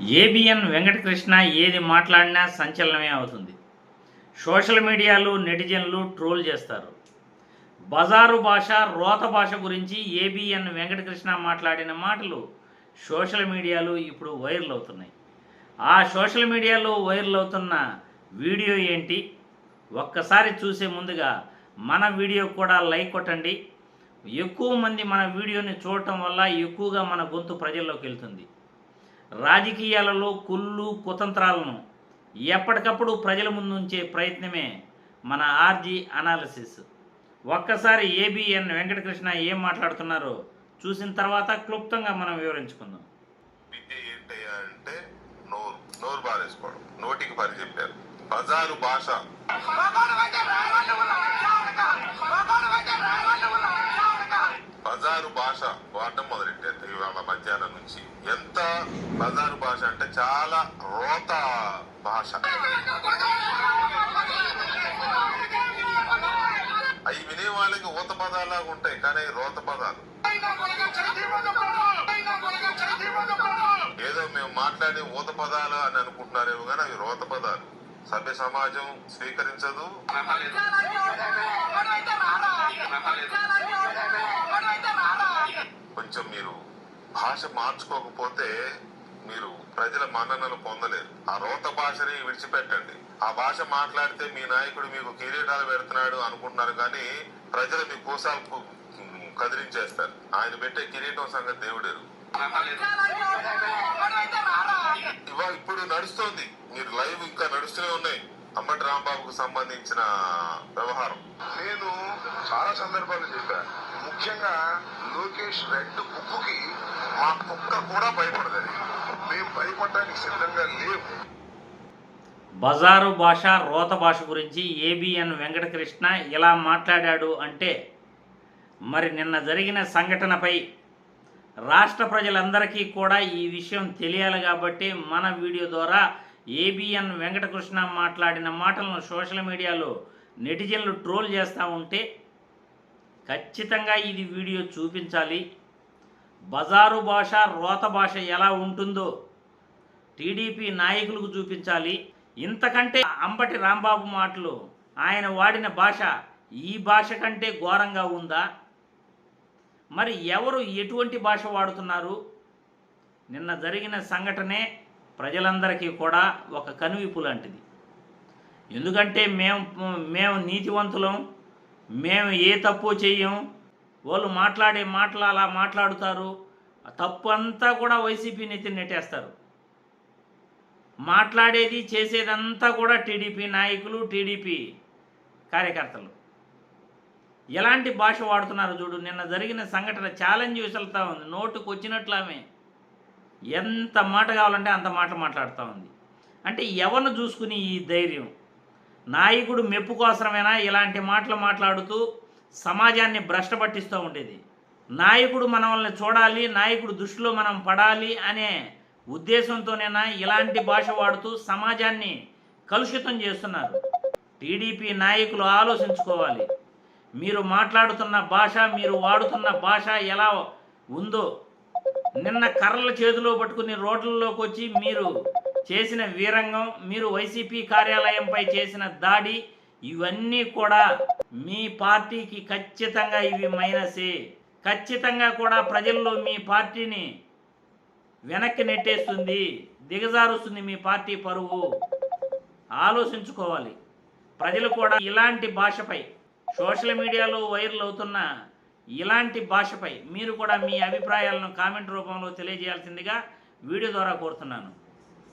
ABN Venkatakrishna ఏది మాట్లాడినా సంచలనమే అవుతుంది. సోషల్ మీడియాలో నెటిజన్లు ట్రోల్ చేస్తారు. బజారు భాష రోత భాష గురించి ఏబిఎన్ వెంకటకృష్ణ మాట్లాడిన మాటలు సోషల్ మీడియాలో ఇప్పుడు వైరల్ అవుతున్నాయి. ఆ సోషల్ మీడియాలో వైరల్ అవుతున్న వీడియో ఏంటి? ఒక్కసారి చూసే ముందుగా మన వీడియో కూడా లైక్ కొట్టండి. ఎక్కువ మంది మన వీడియోని చూడటం వల్ల ఎక్కువగా మన గొంతు ప్రజల్లోకి వెళ్తుంది. రాజకీయాలలో కుళ్ళు కుతంత్రాలను ఎప్పటికప్పుడు ప్రజల ముందు ఉంచే ప్రయత్నమే మన ఆర్జీ అనాలిసిస్. ఒక్కసారి ఏబిఎన్ వెంకటకృష్ణ ఏం మాట్లాడుతున్నారో చూసిన తర్వాత క్లుప్తంగా మనం వివరించుకుందాం. విద్య ఏంటయ్యా అంటే నోరు నోరు బారేసుకోవడం నోటికి పని చెప్పారు. బజారు భాష. బజారు భాష వాడడం మొదలెట్టారు. ఇవాళ మధ్యాహ్నం నుంచి ఎంత బజారు భాష అంటే చాలా రోత భాష. అవి వినే వాళ్ళకి ఊత పదాలాగా ఉంటాయి కానీ రోత పదాలు. ఏదో మేము మాట్లాడే ఊత పదాలు అని అనుకుంటున్నారేమో కానీ అవి రోత పదాలు. సభ్య సమాజం స్వీకరించదు. కొంచెం మీరు భాష మార్చుకోకపోతే మీరు ప్రజల మన్ననలు పొందలేరు. ఆ రోత భాషని విడిచిపెట్టండి. ఆ భాష మాట్లాడితే మీ నాయకుడు మీకు కిరీటాలు పెడుతున్నాడు అనుకుంటున్నారు కానీ ప్రజలు మీ కోసాలు కదిలించేస్తారు. ఆయన పెట్టే కిరీటం సంగతి దేవుడేరు. ఇవా ఇప్పుడు నడుస్తోంది. మీరు లైవ్ ఇంకా నడుస్తూనే ఉన్నాయి. అంబటి రాంబాబుకు సంబంధించిన వ్యవహారం. చాలా సందర్భాలు చెప్పాను ముఖ్యంగా లోకేష్ రెడ్ బుక్కి మా కుక్క కూడా భయపడదని. మేము భయపడడానికి సిద్ధంగా లేవు బజారు భాష రోత భాష గురించి ఏబిఎన్ వెంకటకృష్ణ ఇలా మాట్లాడాడు అంటే మరి నిన్న జరిగిన సంఘటనపై రాష్ట్ర ప్రజలందరికీ కూడా ఈ విషయం తెలియాలి కాబట్టి మన వీడియో ద్వారా ఏబిఎన్ వెంకటకృష్ణ మాట్లాడిన మాటలను సోషల్ మీడియాలో నెటిజన్లు ట్రోల్ చేస్తూ ఉంటే ఖచ్చితంగా ఇది వీడియో చూపించాలి. బజారు భాష రోత భాష ఎలా ఉంటుందో టీడీపీ నాయకులకు చూపించాలి. ఇంతకంటే అంబటి రాంబాబు మాటలు ఆయన వాడిన భాష ఈ భాష కంటే ఘోరంగా ఉందా? మరి ఎవరు ఎటువంటి భాష వాడుతున్నారు? నిన్న జరిగిన సంఘటనే ప్రజలందరికీ కూడా ఒక కనువిపు లాంటిది. ఎందుకంటే మేము మేము నీతివంతులం మేము ఏ తప్పు చెయ్యం వాళ్ళు మాట్లాడే మాటలు అలా మాట్లాడుతారు. తప్పు అంతా కూడా వైసీపీ నెత్తి నెట్టేస్తారు. మాట్లాడేది చేసేదంతా కూడా టీడీపీ నాయకులు టీడీపీ కార్యకర్తలు. ఎలాంటి భాష వాడుతున్నారు చూడు నిన్న జరిగిన సంఘటన ఛాలెంజ్ విసులుతూ ఉంది. నోటుకు ఆమె ఎంత మాట కావాలంటే అంత మాట మాట్లాడుతూ ఉంది. అంటే ఎవరిని చూసుకుని ఈ ధైర్యం? నాయకుడు మెప్పు కోసమైనా ఇలాంటి మాటలు మాట్లాడుతూ సమాజాన్ని భ్రష్ట పట్టిస్తూ ఉండేది. నాయకుడు మనల్ని చూడాలి నాయకుడు దృష్టిలో మనం పడాలి అనే ఉద్దేశంతోనైనా ఇలాంటి భాష వాడుతూ సమాజాన్ని కలుషితం చేస్తున్నారు. టీడీపీ నాయకులు ఆలోచించుకోవాలి. మీరు మాట్లాడుతున్న భాష మీరు వాడుతున్న భాష ఎలా ఉందో. నిన్న కర్రల చేతిలో పట్టుకుని రోడ్లలోకి వచ్చి మీరు చేసిన వీరంగం మీరు వైసీపీ కార్యాలయంపై చేసిన దాడి ఇవన్నీ కూడా మీ పార్టీకి ఖచ్చితంగా ఇవి మైనసే. ఖచ్చితంగా కూడా ప్రజల్లో మీ పార్టీని వెనక్కి నెట్టేస్తుంది దిగజారుస్తుంది మీ పార్టీ పరువు. ఆలోచించుకోవాలి. ప్రజలు కూడా ఇలాంటి భాషపై సోషల్ మీడియాలో వైరల్ అవుతున్న ఇలాంటి భాషపై మీరు కూడా మీ అభిప్రాయాలను కామెంట్ రూపంలో తెలియజేయాల్సిందిగా వీడియో ద్వారా కోరుతున్నాను.